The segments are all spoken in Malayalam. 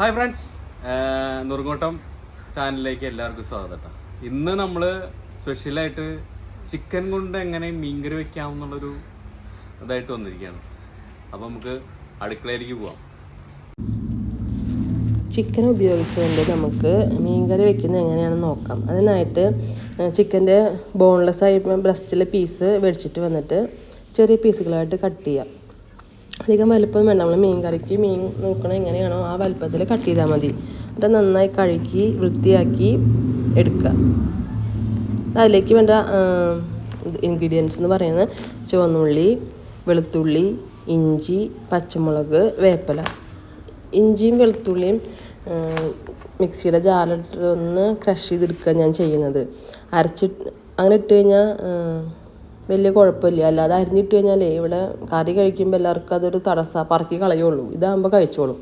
Hi friends. നുറുങ്ങോട്ടം ചാനലിലേക്ക് എല്ലാവർക്കും സ്വാഗതം. ഇന്ന് നമ്മൾ സ്പെഷ്യലായിട്ട് ചിക്കൻ കൊണ്ട് എങ്ങനെ മീൻകറി വെക്കാം എന്നുള്ളൊരു ഇതായിട്ട് വന്നിരിക്കുകയാണ്. അപ്പോൾ നമുക്ക് അടുക്കളയിലേക്ക് പോവാം. ചിക്കൻ ഉപയോഗിച്ചുകൊണ്ട് നമുക്ക് മീൻകറി വെക്കുന്നത് എങ്ങനെയാണെന്ന് നോക്കാം. അതിനായിട്ട് ചിക്കന്റെ ബോൺലെസ് ആയി ബ്രസ്റ്റിലെ പീസ് വെടിച്ചിട്ട് വന്നിട്ട് ചെറിയ പീസുകളായിട്ട് കട്ട് ചെയ്യാം. അധികം വലുപ്പം വേണ്ട. നമ്മൾ മീൻ കറിക്ക് മീൻ നോക്കണം എങ്ങനെയാണോ ആ വലുപ്പത്തിൽ കട്ട് ചെയ്താൽ മതി. അത് നന്നായി കഴുകി വൃത്തിയാക്കി എടുക്കുക അതിലേക്ക് വേണ്ട ഇൻഗ്രീഡിയൻസ് എന്ന് പറയുന്നത് ചുവന്നുള്ളി വെളുത്തുള്ളി ഇഞ്ചി പച്ചമുളക് വേപ്പില. ഇഞ്ചിയും വെളുത്തുള്ളിയും മിക്സിയുടെ ജാറിലിട്ട് ഒന്ന് ക്രഷ് ചെയ്തെടുക്കുക ഞാൻ ചെയ്യുന്നത്. അരച്ചിട്ട് അങ്ങനെ ഇട്ട് കഴിഞ്ഞാൽ വലിയ കുഴപ്പമില്ല. അല്ലാതെ അരിഞ്ഞിട്ട് കഴിഞ്ഞാൽ ഇവിടെ കറി കഴിക്കുമ്പോൾ എല്ലാവർക്കും അതൊരു തടസ്സം പറക്കി കളയുള്ളൂ. ഇതാകുമ്പോൾ കഴിച്ചോളൂ.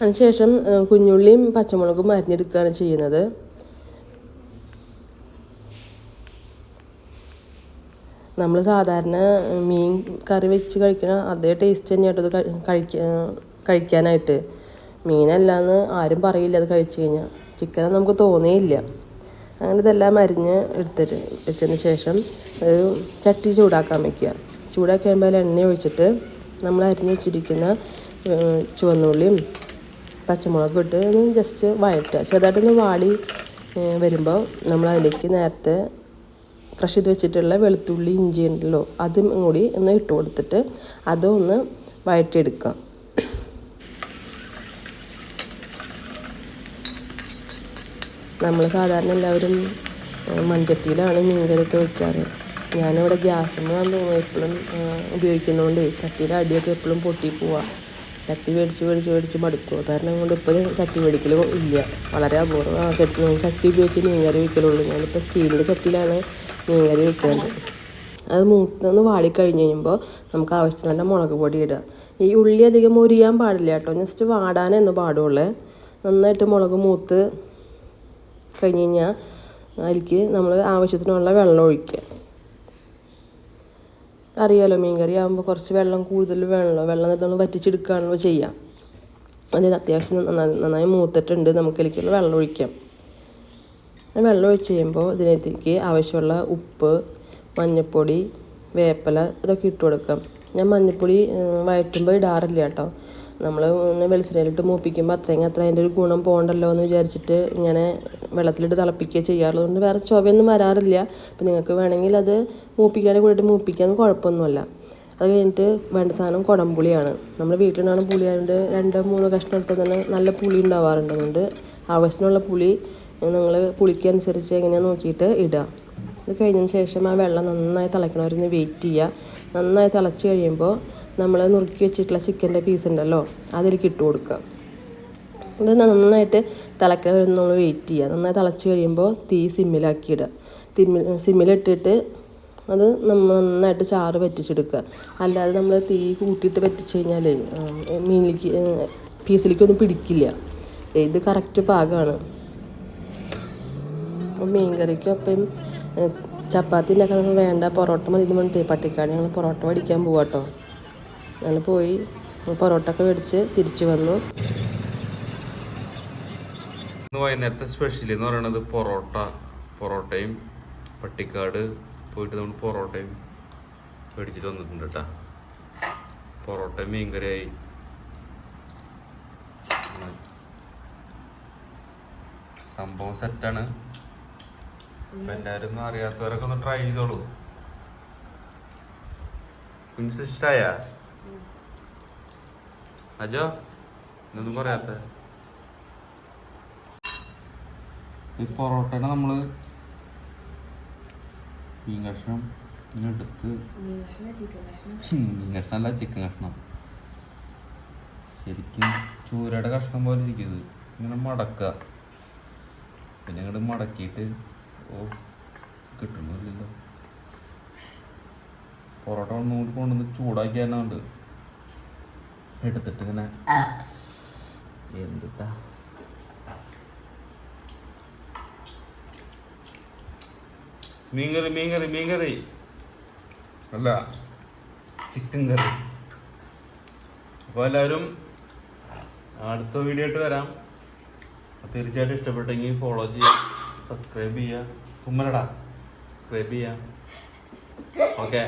അതിനുശേഷം കുഞ്ഞുള്ളിയും പച്ചമുളകും അരിഞ്ഞെടുക്കുകയാണ് ചെയ്യുന്നത്. നമ്മൾ സാധാരണ മീൻ കറി വെച്ച് കഴിക്കണ അതേ ടേസ്റ്റ് തന്നെയായിട്ട് അത് കഴിക്കാൻ കഴിക്ക കഴിക്കാനായിട്ട്. മീനല്ലാന്ന് ആരും പറയില്ല അത് കഴിച്ചു കഴിഞ്ഞാൽ ചിക്കൻ നമുക്ക് തോന്നിയില്ല. അങ്ങനെ ഇതെല്ലാം അരിഞ്ഞ് എടുത്തിട്ട് വെച്ചതിന് ശേഷം ഒരു ചട്ടി ചൂടാക്കാൻ വയ്ക്കുക ചൂടാക്കി കഴിയുമ്പോൾ എണ്ണ ഒഴിച്ചിട്ട് നമ്മൾ അരിഞ്ഞ് വെച്ചിരിക്കുന്ന ചുവന്നുള്ളിയും പച്ചമുളകും ഇട്ട് ഒന്ന് ജസ്റ്റ് വഴറ്റുക. ചെറുതായിട്ടൊന്ന് ഏഹ്, വരുമ്പോൾ നമ്മൾ അതിലേക്ക് നേരത്തെ ക്രഷ് ചെയ്ത് വെച്ചിട്ടുള്ള വെളുത്തുള്ളി ഇഞ്ചി ഉണ്ടല്ലോ അതും കൂടി ഒന്ന് ഇട്ട് കൊടുത്തിട്ട് അതും ഒന്ന് നമ്മൾ സാധാരണ എല്ലാവരും മൺചട്ടിയിലാണ് മീൻകറിയൊക്കെ വയ്ക്കാറ് ഞാനിവിടെ ഗ്യാസിന് എപ്പോഴും ഉപയോഗിക്കുന്നതുകൊണ്ട് ചട്ടിയുടെ അടിയൊക്കെ എപ്പോഴും പൊട്ടി പോവാം. ചട്ടി മേടിച്ച് മേടിച്ച് മേടിച്ച് മടുക്കും കാരണം കൊണ്ട് ഇപ്പോൾ ചട്ടി മേടിക്കലും ഇല്ല. വളരെ അപൂർവം. ചട്ടി ചട്ടി ഉപയോഗിച്ച് മീൻകറി വയ്ക്കലുള്ളൂ ഞാനിപ്പോൾ സ്റ്റീലിന്റെ ചട്ടിയിലാണ് മീൻകറി വയ്ക്കുന്നത് അത് മൂത്തൊന്ന് വാടിക്കഴിഞ്ഞ് കഴിയുമ്പോൾ നമുക്ക് ആവശ്യത്തിന് നല്ല മുളക് പൊടി ഇടുക ഈ ഉള്ളി അധികം മുരിയാൻ പാടില്ല കേട്ടോ. ജസ്റ്റ് വാടാനെന്ന് പാടുള്ളൂ. നന്നായിട്ട് മുളക് മൂത്ത് കഴിഞ്ഞ് കഴിഞ്ഞാൽ അതിലേക്ക് നമ്മൾ ആവശ്യത്തിനുള്ള വെള്ളം ഒഴിക്കുക. അറിയാലോ മീൻ കറി ആകുമ്പോൾ കുറച്ച് വെള്ളം കൂടുതൽ വേണമല്ലോ വെള്ളം നമ്മൾ വറ്റിച്ചെടുക്കുകയാണല്ലോ ചെയ്യാം. അതിന് അത്യാവശ്യം നന്നായി മൂത്തിട്ടുണ്ട്. നമുക്ക് ഇതിലേക്കുള്ള വെള്ളം ഒഴിക്കാം. വെള്ളം ഒഴിച്ച് കഴിയുമ്പോൾ ഇതിനകത്തേക്ക് ആവശ്യമുള്ള ഉപ്പ് മഞ്ഞൾപ്പൊടി വേപ്പില ഇതൊക്കെ ഇട്ട് കൊടുക്കാം. ഞാൻ മഞ്ഞൾപ്പൊടി വഴറ്റുമ്പോൾ ഇടാറില്ല കേട്ടോ. നമ്മൾ വെളിച്ചെണ്ണയിലിട്ട് മൂപ്പിക്കുമ്പോൾ അത്രയും അത്ര അതിന്റെ ഒരു ഗുണം പോകണ്ടല്ലോ എന്ന് വിചാരിച്ചിട്ട് ഇങ്ങനെ വെള്ളത്തിലിട്ട് തിളപ്പിക്കുക ചെയ്യാറുള്ളതുകൊണ്ട് വേറെ ചുവയൊന്നും വരാറില്ല. അപ്പോൾ നിങ്ങൾക്ക് വേണമെങ്കിൽ അത് മൂപ്പിക്കാതെ കൂടിയിട്ട് മൂപ്പിക്കാൻ കുഴപ്പമൊന്നുമല്ല. അത് കഴിഞ്ഞിട്ട് വേണ്ട സാധനം കുടംപുളിയാണ്. നമ്മൾ വീട്ടിലാണ് പുളി ആയതുകൊണ്ട് രണ്ടോ മൂന്നോ കഷ്ണം എടുത്താൽ തന്നെ നല്ല പുളി ഉണ്ടാവാറുണ്ട്. അതുകൊണ്ട് ആവശ്യത്തിനുള്ള പുളി നിങ്ങൾ പുളിക്കനുസരിച്ച് എങ്ങനെയാണ് നോക്കിയിട്ട് ഇടുക. ഇത് കഴിഞ്ഞതിന് ശേഷം ആ വെള്ളം നന്നായി തിളയ്ക്കണവരൊന്ന് വെയിറ്റ് ചെയ്യുക. നന്നായി തിളച്ച് കഴിയുമ്പോൾ നമ്മൾ നുറുക്കി വെച്ചിട്ടുള്ള ചിക്കന്റെ പീസ് ഉണ്ടല്ലോ അതിലേക്ക് ഇട്ട് കൊടുക്കുക. ഇത് നന്നായിട്ട് തിളക്കാൻ വരുന്ന നമ്മൾ വെയിറ്റ് ചെയ്യുക. നന്നായി തിളച്ച് കഴിയുമ്പോൾ തീ സിമ്മിലാക്കി ഇടുക. തിമ്മിൽ സിമ്മിലിട്ടിട്ട് അത് നമ്മൾ നന്നായിട്ട് ചാറ് പറ്റിച്ചെടുക്കുക അല്ലാതെ നമ്മൾ തീ കൂട്ടിയിട്ട് പറ്റിച്ച് കഴിഞ്ഞാൽ മീനിലേക്ക് പീസിലേക്കൊന്നും പിടിക്കില്ല. ഇത് കറക്റ്റ് പാകമാണ് അപ്പോൾ അപ്പം ചപ്പാത്തിന്റെ ചപ്പാത്തി ഉണ്ടാക്കാൻ വേണ്ട പൊറോട്ട മതി ഇത് പറഞ്ഞിട്ട് പട്ടിക്കാട് ഞങ്ങൾ പൊറോട്ട പഠിക്കാൻ പോവാട്ടോ. ഞങ്ങൾ പോയി. പൊറോട്ട ഒക്കെ മേടിച്ച് തിരിച്ചു വന്നു. വൈകുന്നേരത്തെ സ്പെഷ്യൽ എന്ന് പറയുന്നത് പൊറോട്ട പൊറോട്ടയും പട്ടിക്കാട് പോയിട്ട് നമ്മൾ പൊറോട്ടയും മേടിച്ചിട്ട് വന്നിട്ടുണ്ട് കേട്ടോ പൊറോട്ടയും മീൻകറിയായി. സംഭവം സെറ്റാണ് എല്ലാരും അറിയാത്തവരൊക്കെ ഒന്ന് ട്രൈ ചെയ്തോളൂ. കുഞ്ഞു ഇഷ്ടായ? അജോ ഇതൊന്നും പറയാത്ത. ഈ പൊറോട്ടയുടെ നമ്മൾ മീൻ കഷ്ണം എടുത്ത് മീൻ കഷ്ണമല്ല ചിക്കൻ കഷ്ണം? ശരിക്കും ചൂരയുടെ കഷ്ണം പോലെ ഇരിക്കുന്നത്. ഇങ്ങനെ മടക്കുക. പിന്നെ ഇങ്ങോട്ട് മടക്കിയിട്ട് ഓ കിട്ടണമില്ലല്ലോ പൊറോട്ട ഒന്നുകൂടി കൊണ്ടുവന്ന് ചൂടാക്കി തന്നെയുണ്ട് എടുത്തിട്ട് ഇങ്ങനെ എന്താ മീൻകറി മീൻകറി മീൻകറി. അല്ല ചിക്കൻ കറി. അപ്പോൾ എല്ലാവരും അടുത്ത വീഡിയോ ആയിട്ട് വരാം. അപ്പൊ തീർച്ചയായിട്ടും ഇഷ്ടപ്പെട്ടെങ്കിൽ ഫോളോ ചെയ്യുക സബ്സ്ക്രൈബ് ചെയ്യുക. കുമ്മലടാ സബ്സ്ക്രൈബ് ചെയ്യുക. ഓക്കെ